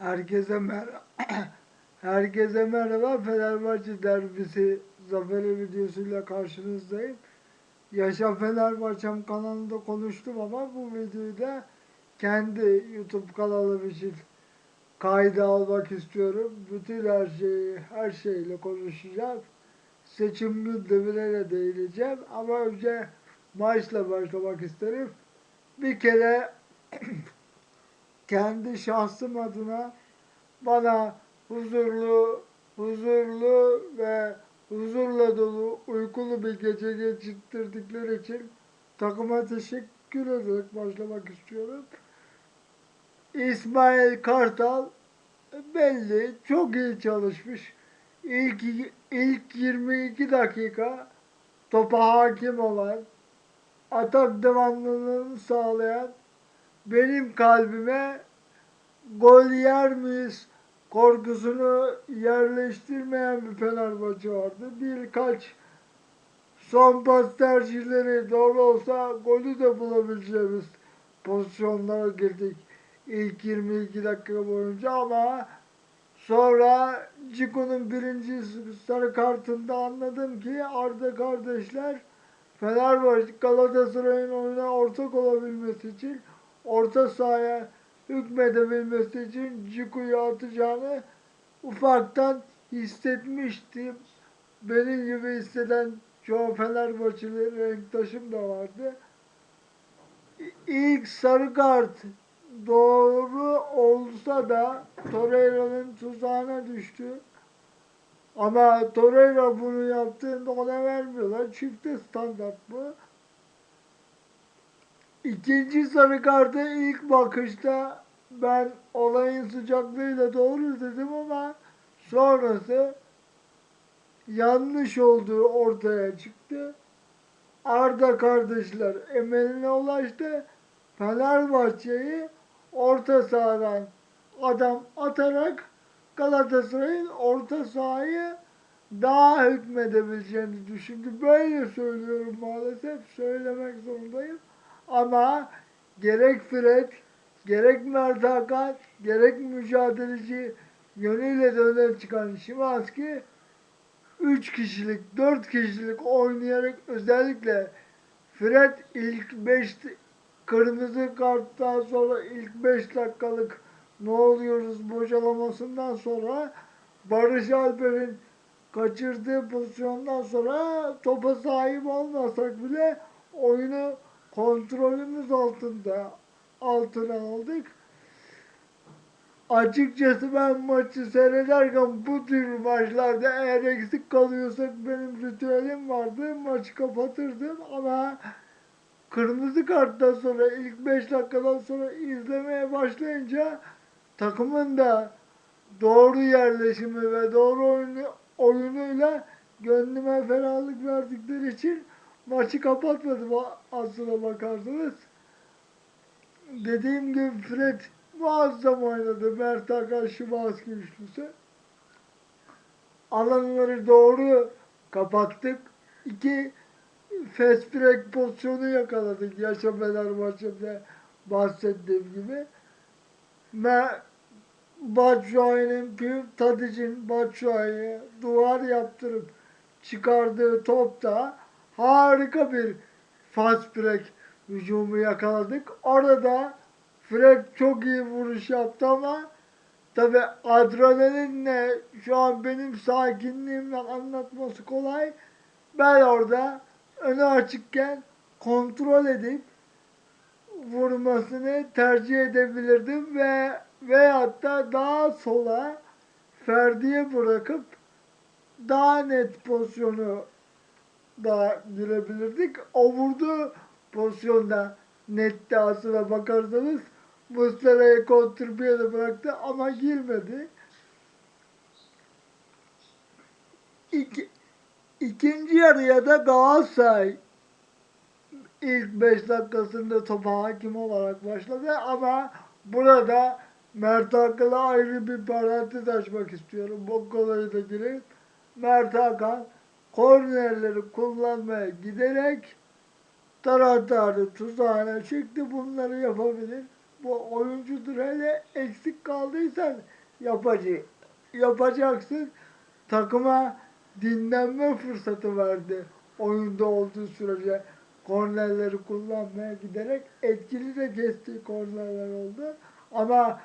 Herkese merhaba. Herkese merhaba. Fenerbahçe derbisi zaferi videosuyla karşınızdayım. Yaşa Fenerbahçem kanalında konuştum ama bu videoyu da kendi YouTube kanalım için kayda almak istiyorum. Bütün her şeyi, her şeyle konuşacağım. Seçim gündemine de değineceğim ama önce maçla başlamak isterim. Bir kere kendi şahsım adına bana huzurlu, huzurlu ve huzurla dolu uykulu bir gece geçirttirdikleri için takıma teşekkür ederek başlamak istiyorum. İsmail Kartal belli çok iyi çalışmış. İlk, ilk 22 dakika topa hakim olan, atak devamlılığını sağlayan benim kalbime gol yer miyiz korkusunu yerleştirmeyen bir Fenerbahçe vardı. Birkaç son pas tercihleri doğru olsa golü de bulabileceğimiz pozisyonlara girdik ilk 22 dakika boyunca ama sonra Ciku'nun birinci sarı kartında anladım ki Arda kardeşler Fenerbahçe Galatasaray'ın oyuna ortak olabilmesi için orta sahaya hükmedebilmesi için Ciku'yu atacağını ufaktan hissetmiştim. Benim gibi hisseden çoğu Fenerbahçeli renktaşım da vardı. İlk sarı kart doğru olsa da Torreira'nın tuzağına düştü. Ama Torreira bunu yaptığında ona vermiyorlar. Çifte standart bu. İkinci sarı kartı ilk bakışta ben olayın sıcaklığıyla doğru dedim ama sonrası yanlış olduğu ortaya çıktı. Arda kardeşler emeline ulaştı. Fenerbahçe'yi orta sahadan adam atarak Galatasaray'ın orta sahayı daha hükmedebileceğini düşündü. Böyle söylüyorum maalesef. Söylemek zorundayım. Ama gerek Fred, gerek Mert gerek mücadeleci yönüyle de öne çıkan Şimanski 3 kişilik, 4 kişilik oynayarak özellikle Fred ilk 5 kırmızı karttan sonra ilk 5 dakikalık ne oluyoruz bocalamasından sonra Barış Alper'in kaçırdığı pozisyondan sonra topa sahip olmasak bile oyunu kontrolümüz altında altına aldık. Açıkçası ben maçı seyrederken bu tür maçlarda eğer eksik kalıyorsak benim ritüelim vardı. Maçı kapatırdım ama kırmızı karttan sonra ilk 5 dakikadan sonra izlemeye başlayınca takımın da doğru yerleşimi ve doğru oyunu, oyunuyla gönlüme ferahlık verdikleri için maçı kapatmadım aslına bakarsanız. Dediğim gibi Fred muazzam oynadı. Mert Hakan Şimanski üçlüsü. Alanları doğru kapattık. İki fast break pozisyonu yakaladık. Yaşa Fenerbahçe'de bahsettiğim gibi. Ve Batshuayi'nin Tadic'in Batshuayi'ye duvar yaptırıp çıkardığı topta harika bir fast break hücumu yakaladık. Orada Fred çok iyi vuruş yaptı ama tabi adrenalinle şu an benim sakinliğimle anlatması kolay. Ben orada önü açıkken kontrol edip vurmasını tercih edebilirdim ve veyahut da daha sola Ferdi'ye bırakıp daha net pozisyonu da girebilirdik. O vurduğu pozisyonda nette aslına bakarsanız Muslera'yı kontrpiye de bıraktı ama girmedi. İki, ikinci yarıya da Galatasaray ilk 5 dakikasında topa hakim olarak başladı ama burada Mert Hakan'a ayrı bir parantez açmak istiyorum. Bu konuya da gireyim. Mert Hakan kornerleri kullanmaya giderek taraftarı tuzağına çekti. Bunları yapabilir. bu oyuncudur hele eksik kaldıysan yapacı, yapacaksın. Takıma dinlenme fırsatı verdi oyunda olduğu sürece kornerleri kullanmaya giderek etkili de kestiği kornerler oldu. Ama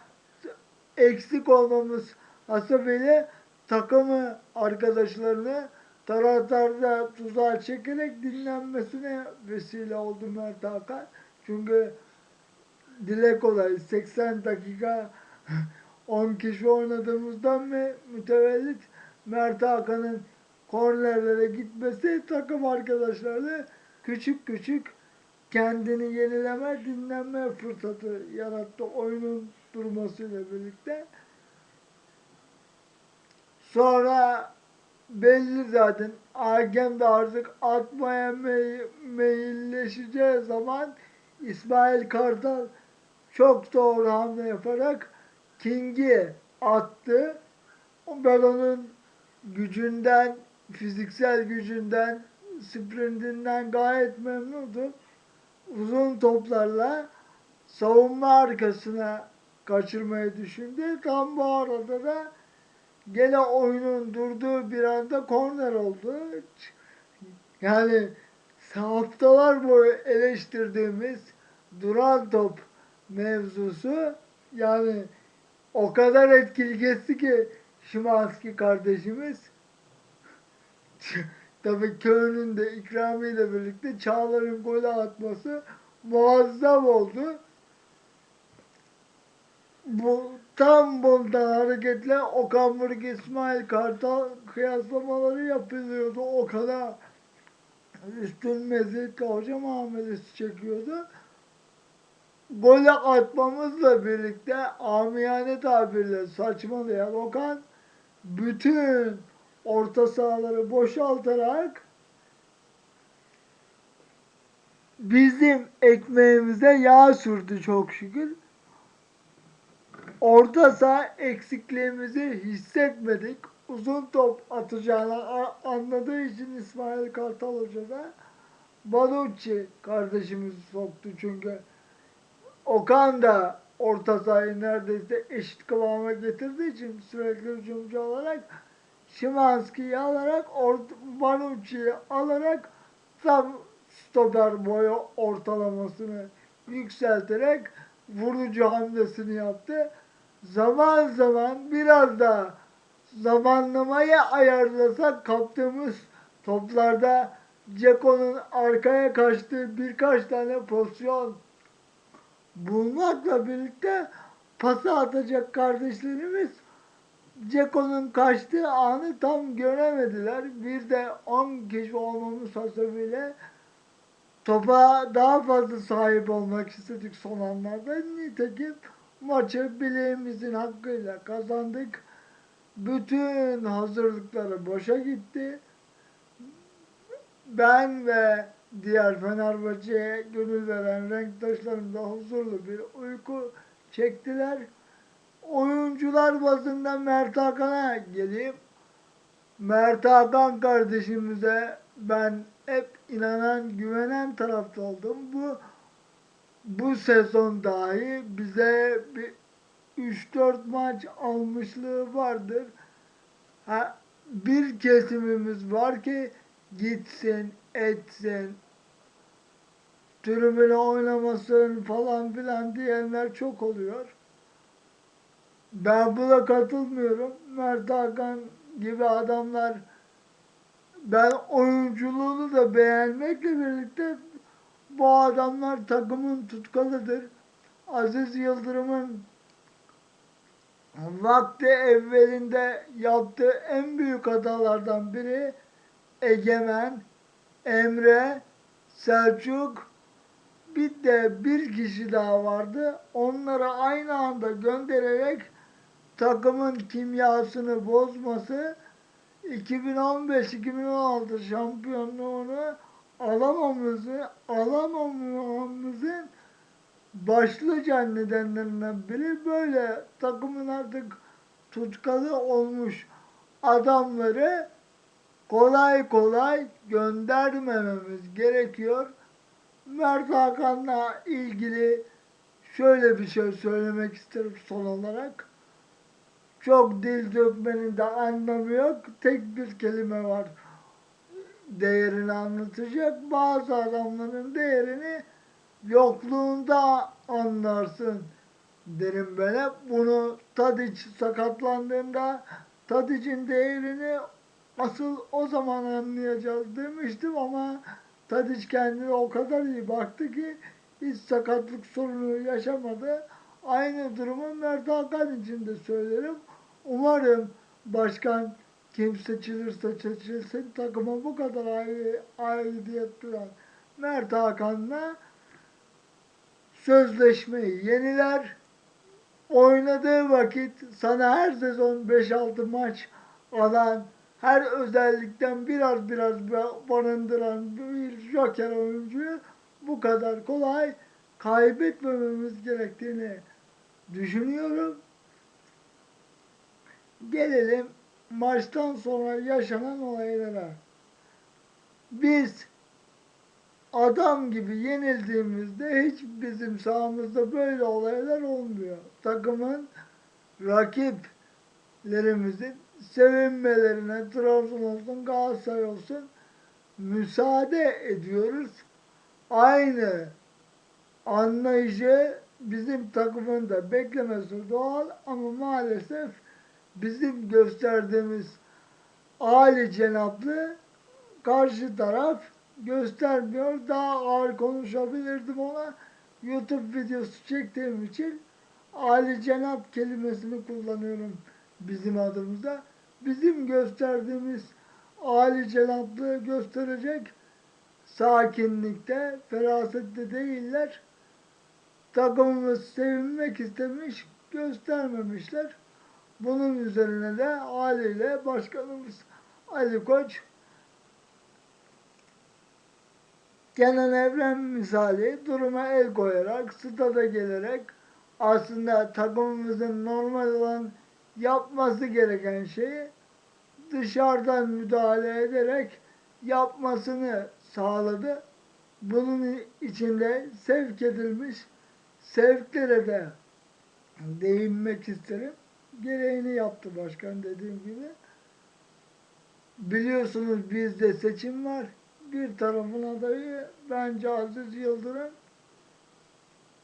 eksik olmamız hasebiyle takımı arkadaşlarını taraftarda tuzağa çekerek dinlenmesine vesile oldu Mert Hakan. Çünkü dile kolay 80 dakika 10 kişi oynadığımızdan mı mütevellit Mert Hakan'ın kornerlere gitmesi takım arkadaşlarını küçük küçük kendini yenileme, dinlenme fırsatı yarattı oyunun durmasıyla birlikte. Sonra belli zaten hakem de artık atmaya mey- meyilleşeceği zaman İsmail Kartal çok doğru hamle yaparak King'i attı. Ben onun gücünden, fiziksel gücünden, sprintinden gayet memnundum. Uzun toplarla savunma arkasına kaçırmayı düşündü. Tam bu arada da gene oyunun durduğu bir anda korner oldu. Yani haftalar boyu eleştirdiğimiz duran top mevzusu yani o kadar etkili geçti ki Şimanski kardeşimiz tabii Köy'ün de ikramıyla birlikte Çağlar'ın golü atması muazzam oldu. Bu tam bundan hareketle Okan Buruk İsmail Kartal kıyaslamaları yapılıyordu. O kadar üstün meziyetli hoca muamelesi çekiyordu. Golü atmamızla birlikte amiyane tabirle saçmalayan Okan bütün orta sahaları boşaltarak bizim ekmeğimize yağ sürdü çok şükür. Orta saha eksikliğimizi hissetmedik. Uzun top atacağını anladığı için İsmail Kartal Hoca da Banucci kardeşimizi soktu çünkü Okan da orta sahayı neredeyse eşit kıvama getirdiği için sürekli hücumcu olarak Şimanski'yi alarak Banucci'yi alarak tam stoper boyu ortalamasını yükselterek vurucu hamlesini yaptı. Zaman zaman biraz da zamanlamayı ayarlasak kaptığımız toplarda Ceko'nun arkaya kaçtığı birkaç tane pozisyon bulmakla birlikte pası atacak kardeşlerimiz Ceko'nun kaçtığı anı tam göremediler. Bir de 10 kişi olmamız hasebiyle topa daha fazla sahip olmak istedik son anlarda. Nitekim maçı bileğimizin hakkıyla kazandık. Bütün hazırlıkları boşa gitti. Ben ve diğer Fenerbahçe'ye gönül veren renktaşlarım da huzurlu bir uyku çektiler. Oyuncular bazında Mert Hakan'a geleyim. Mert Hakan kardeşimize ben hep inanan, güvenen tarafta oldum. Bu bu sezon dahi bize bir 3-4 maç almışlığı vardır. Ha, bir kesimimiz var ki gitsin, etsin, tribüne oynamasın falan filan diyenler çok oluyor. Ben buna katılmıyorum. Mert Hakan gibi adamlar ben oyunculuğunu da beğenmekle birlikte bu adamlar takımın tutkalıdır. Aziz Yıldırım'ın vakti evvelinde yaptığı en büyük hatalardan biri Egemen, Emre, Selçuk bir de bir kişi daha vardı. Onları aynı anda göndererek takımın kimyasını bozması 2015-2016 şampiyonluğunu alamamızı alamamamızın başlıca nedenlerinden biri böyle takımın artık tutkalı olmuş adamları kolay kolay göndermememiz gerekiyor. Mert Hakan'la ilgili şöyle bir şey söylemek isterim son olarak. Çok dil dökmenin de anlamı yok. Tek bir kelime var. Değerini anlatacak. Bazı adamların değerini yokluğunda anlarsın derim ben hep. Bunu Tadiç sakatlandığında Tadiç'in değerini asıl o zaman anlayacağız demiştim ama Tadiç kendine o kadar iyi baktı ki hiç sakatlık sorunu yaşamadı. Aynı durumu Mert Hakan için de söylerim. Umarım başkan kim seçilirse seçilsin takıma bu kadar aidiyet duran Mert Hakan'la sözleşmeyi yeniler. Oynadığı vakit sana her sezon 5-6 maç alan, her özellikten biraz biraz barındıran bir joker oyuncuyu bu kadar kolay kaybetmememiz gerektiğini düşünüyorum. Gelelim maçtan sonra yaşanan olaylara. Biz adam gibi yenildiğimizde hiç bizim sahamızda böyle olaylar olmuyor. Takımın rakiplerimizin sevinmelerine Trabzon olsun Galatasaray olsun müsaade ediyoruz. Aynı anlayışı bizim takımın da beklemesi doğal ama maalesef bizim gösterdiğimiz âli cenaplı karşı taraf göstermiyor. Daha ağır konuşabilirdim ona. YouTube videosu çektiğim için âli cenap kelimesini kullanıyorum bizim adımıza. Bizim gösterdiğimiz âli cenaplığı gösterecek sakinlikte, ferasette değiller. Takımımız sevinmek istemiş, göstermemişler. Bunun üzerine de haliyle başkanımız Ali Koç Kenan Evren misali duruma el koyarak, stada gelerek aslında takımımızın normal olan yapması gereken şeyi dışarıdan müdahale ederek yapmasını sağladı. Bunun içinde sevk edilmiş sevklere de değinmek isterim. Gereğini yaptı başkan dediğim gibi. Biliyorsunuz bizde seçim var. Bir tarafın adayı bence Aziz Yıldırım.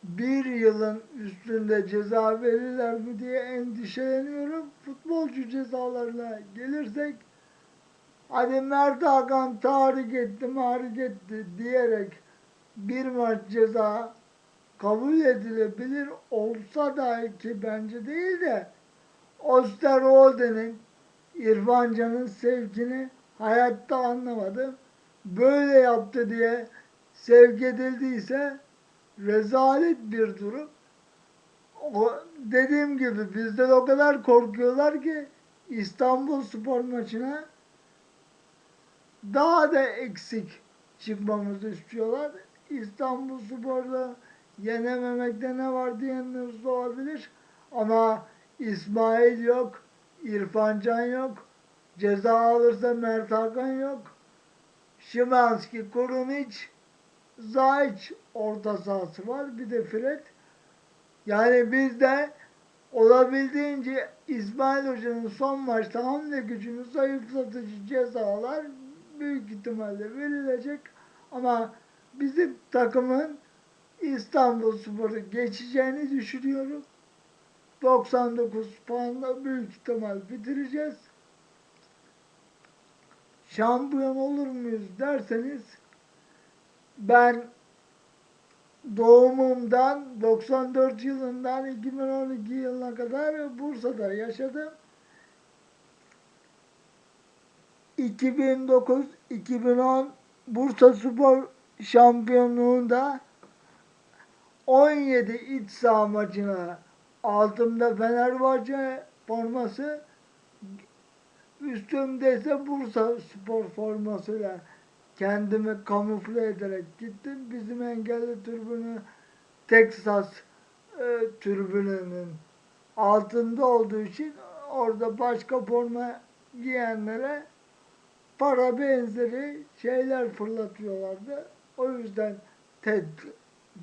Bir yılın üstünde ceza verirler mi diye endişeleniyorum. Futbolcu cezalarına gelirsek hadi Mert Hakan tahrik etti, mahrik etti diyerek bir maç ceza kabul edilebilir olsa da ki bence değil de Osterolde'nin İrfan Can'ın sevkini hayatta anlamadım. Böyle yaptı diye sevk edildiyse rezalet bir durum. O, dediğim gibi bizden o kadar korkuyorlar ki İstanbul spor maçına daha da eksik çıkmamızı istiyorlar. İstanbul Spor'da yenememekte ne var diyenler olabilir. Ama İsmail yok, İrfan Can yok, ceza alırsa Mert Hakan yok. Şimanski, Kurunic, Zayç orta sahası var. Bir de Fred. Yani bizde olabildiğince İsmail Hoca'nın son maçta hamle gücünü zayıflatıcı cezalar büyük ihtimalle verilecek. Ama bizim takımın İstanbul Spor'u geçeceğini düşünüyorum. 99 puanla büyük ihtimal bitireceğiz. Şampiyon olur muyuz derseniz ben doğumumdan 94 yılından 2012 yılına kadar Bursa'da yaşadım. 2009-2010 Bursa Spor şampiyonluğunda 17 iç saha maçına altımda Fenerbahçe forması üstümde ise Bursa Spor formasıyla kendimi kamufle ederek gittim. Bizim engelli türbünü Texas e, türbününün altında olduğu için orada başka forma giyenlere para benzeri şeyler fırlatıyorlardı. O yüzden ted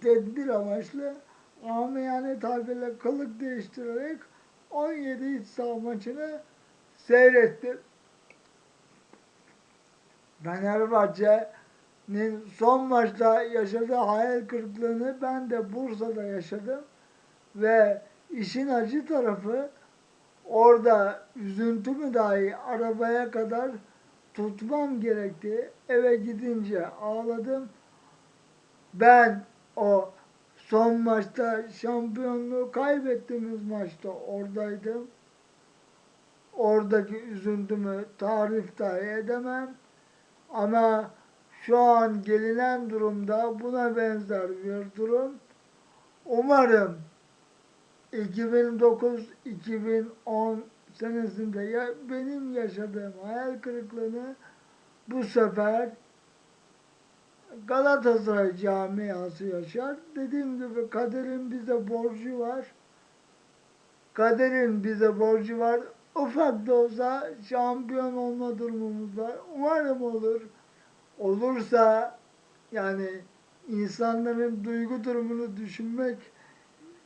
tedbir amaçlı amiyane tabirle kılık değiştirerek 17 iç saha maçını seyrettim. Fenerbahçe'nin son maçta yaşadığı hayal kırıklığını ben de Bursa'da yaşadım. Ve işin acı tarafı orada üzüntümü dahi arabaya kadar tutmam gerekti. Eve gidince ağladım. Ben o son maçta şampiyonluğu kaybettiğimiz maçta oradaydım. Oradaki üzüntümü tarif dahi edemem. Ama şu an gelinen durumda buna benzer bir durum. Umarım 2009-2010 senesinde ya benim yaşadığım hayal kırıklığını bu sefer Galatasaray camiası yaşar. Dediğim gibi kaderin bize borcu var. Kaderin bize borcu var. Ufak da olsa şampiyon olma durumumuz var. Umarım olur. Olursa yani insanların duygu durumunu düşünmek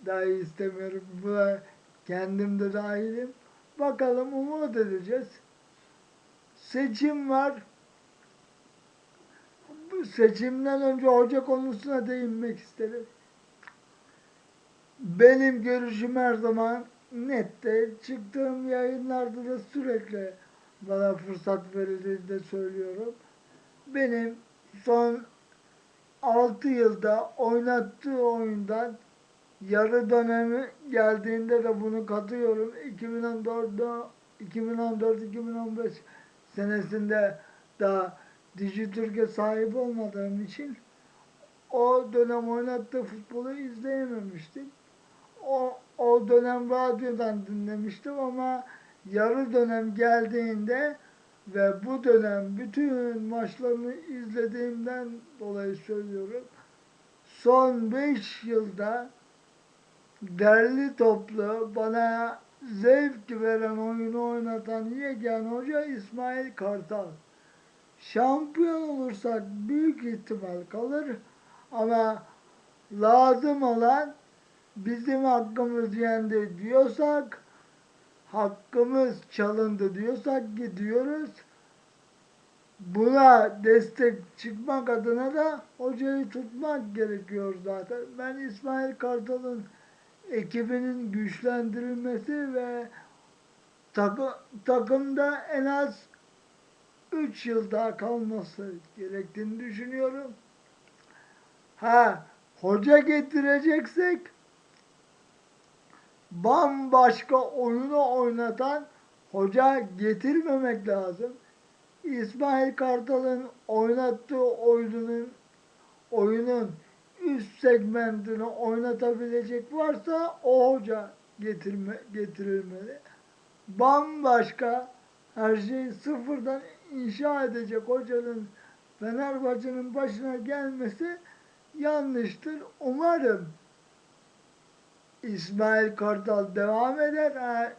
dahi istemiyorum. Buna kendim de dahilim. Bakalım umut edeceğiz. Seçim var. Seçimden önce hoca konusuna değinmek isterim. Benim görüşüm her zaman nette. Çıktığım yayınlarda da sürekli bana fırsat verildiğinde söylüyorum. Benim son 6 yılda oynattığı oyundan yarı dönemi geldiğinde de bunu katıyorum. 2014'de 2014-2015 senesinde daha Dijitürk'e sahip olmadığım için o dönem oynattığı futbolu izleyememiştim. O, o dönem radyodan dinlemiştim ama yarı dönem geldiğinde ve bu dönem bütün maçlarını izlediğimden dolayı söylüyorum. Son 5 yılda derli toplu bana zevk veren oyunu oynatan yegane hoca İsmail Kartal. Şampiyon olursak büyük ihtimal kalır ama lazım olan bizim hakkımız yendi diyorsak hakkımız çalındı diyorsak gidiyoruz. Buna destek çıkmak adına da hocayı tutmak gerekiyor zaten. Ben İsmail Kartal'ın ekibinin güçlendirilmesi ve takı, takımda en az 3 yıl daha kalması gerektiğini düşünüyorum. Ha, hoca getireceksek bambaşka oyunu oynatan hoca getirmemek lazım. İsmail Kartal'ın oynattığı oyunun oyunun üst segmentini oynatabilecek varsa o hoca getirme, getirilmeli. Bambaşka her şeyi sıfırdan inşa edecek hocanın Fenerbahçe'nin başına gelmesi yanlıştır. Umarım İsmail Kartal devam eder. Ha,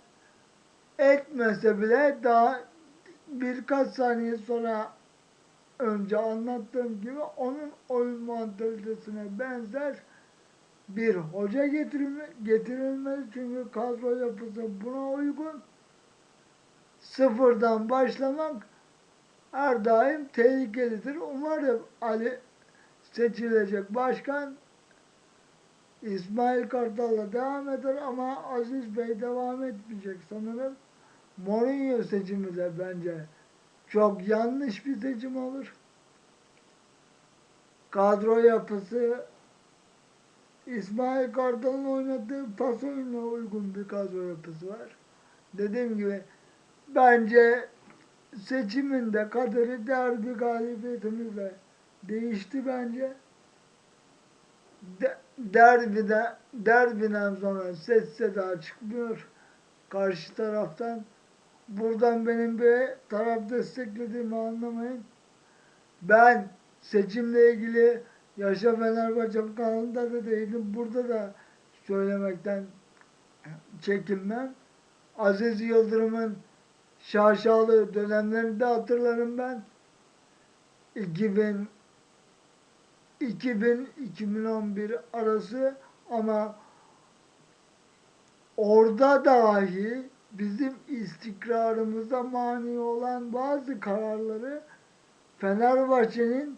etmese bile daha birkaç saniye sonra önce anlattığım gibi onun oyun mantalitesine benzer bir hoca getirilme, getirilmeli. Çünkü kadro yapısı buna uygun. Sıfırdan başlamak her daim tehlikelidir. Umarım Ali seçilecek başkan İsmail Kartal'la devam eder ama Aziz Bey devam etmeyecek sanırım. Mourinho seçimi de bence çok yanlış bir seçim olur. Kadro yapısı İsmail Kartal'ın oynadığı pas oyununa uygun bir kadro yapısı var. Dediğim gibi bence seçimin de kaderi derbi galibiyetimizle değişti bence. De, derbide, derbiden sonra ses seda çıkmıyor karşı taraftan. Buradan benim bir taraf desteklediğimi anlamayın. Ben seçimle ilgili Yaşa Fenerbahçe kanalında da değilim. Burada da söylemekten çekinmem. Aziz Yıldırım'ın şaşalı dönemlerinde hatırlarım ben. 2000 2000-2011 arası ama orada dahi bizim istikrarımıza mani olan bazı kararları Fenerbahçe'nin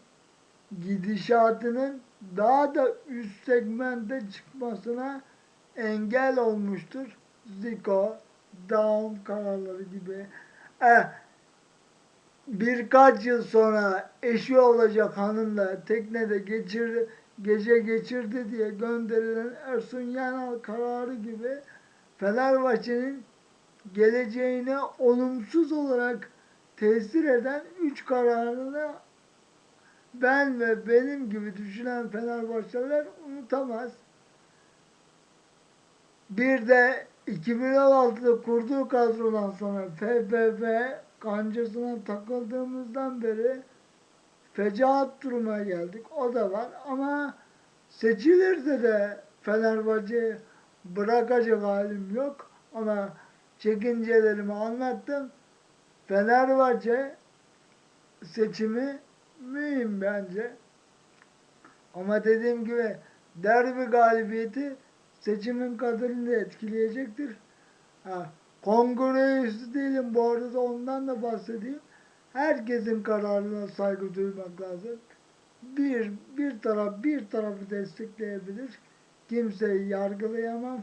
gidişatının daha da üst segmente çıkmasına engel olmuştur. Zico, Down kararları gibi. Eh, birkaç yıl sonra eşi olacak hanımla teknede geçirdi, gece geçirdi diye gönderilen Ersun Yanal kararı gibi Fenerbahçe'nin geleceğine olumsuz olarak tesir eden üç kararını ben ve benim gibi düşünen Fenerbahçeliler unutamaz. Bir de 2016'da kurduğu kadrodan sonra FFF kancasına takıldığımızdan beri fecaat duruma geldik. O da var ama seçilirse de Fenerbahçe bırakacak halim yok. Ama çekincelerimi anlattım. Fenerbahçe seçimi mühim bence. Ama dediğim gibi derbi galibiyeti seçimin kaderini de etkileyecektir. Ha, kongre üyesi değilim bu arada ondan da bahsedeyim. Herkesin kararına saygı duymak lazım. Bir, bir taraf bir tarafı destekleyebilir. Kimseyi yargılayamam.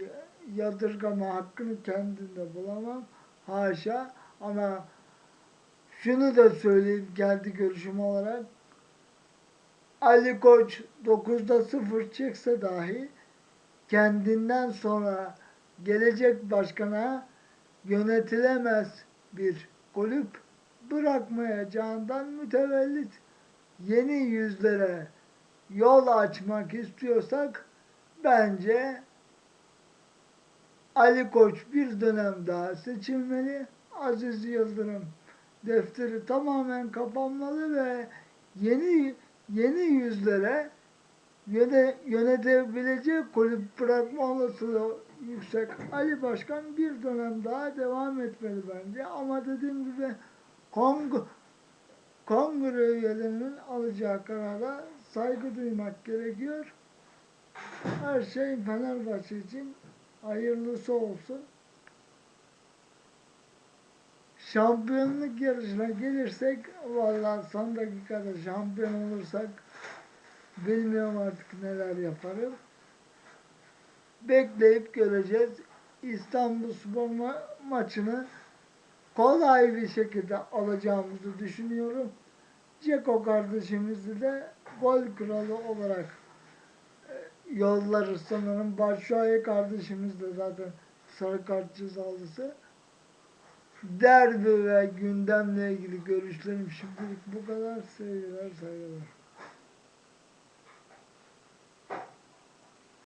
ya- Yadırgama hakkını kendinde bulamam. Haşa. Ama şunu da söyleyeyim kendi görüşüm olarak. Ali Koç 9'da 0 çıksa dahi kendinden sonra gelecek başkana yönetilemez bir kulüp bırakmayacağından mütevellit yeni yüzlere yol açmak istiyorsak bence Ali Koç bir dönem daha seçilmeli. Aziz Yıldırım defteri tamamen kapanmalı ve yeni yeni yüzlere yöne, yönetebilecek kulüp bırakma olasılığı yüksek. Ali Başkan bir dönem daha devam etmeli bence. Ama dediğim gibi kong kongre üyelerinin alacağı karara saygı duymak gerekiyor. Her şey Fenerbahçe için hayırlısı olsun. Şampiyonluk yarışına gelirsek vallahi son dakikada şampiyon olursak bilmiyorum artık neler yaparım. Bekleyip göreceğiz. İstanbul Spor ma- maçını kolay bir şekilde alacağımızı düşünüyorum. Ceko kardeşimizi de gol kralı olarak e, yollarız sanırım. Başşuay kardeşimiz de zaten sarı kart cezalısı. Derbi ve gündemle ilgili görüşlerim şimdilik bu kadar. Sevgiler, saygılar.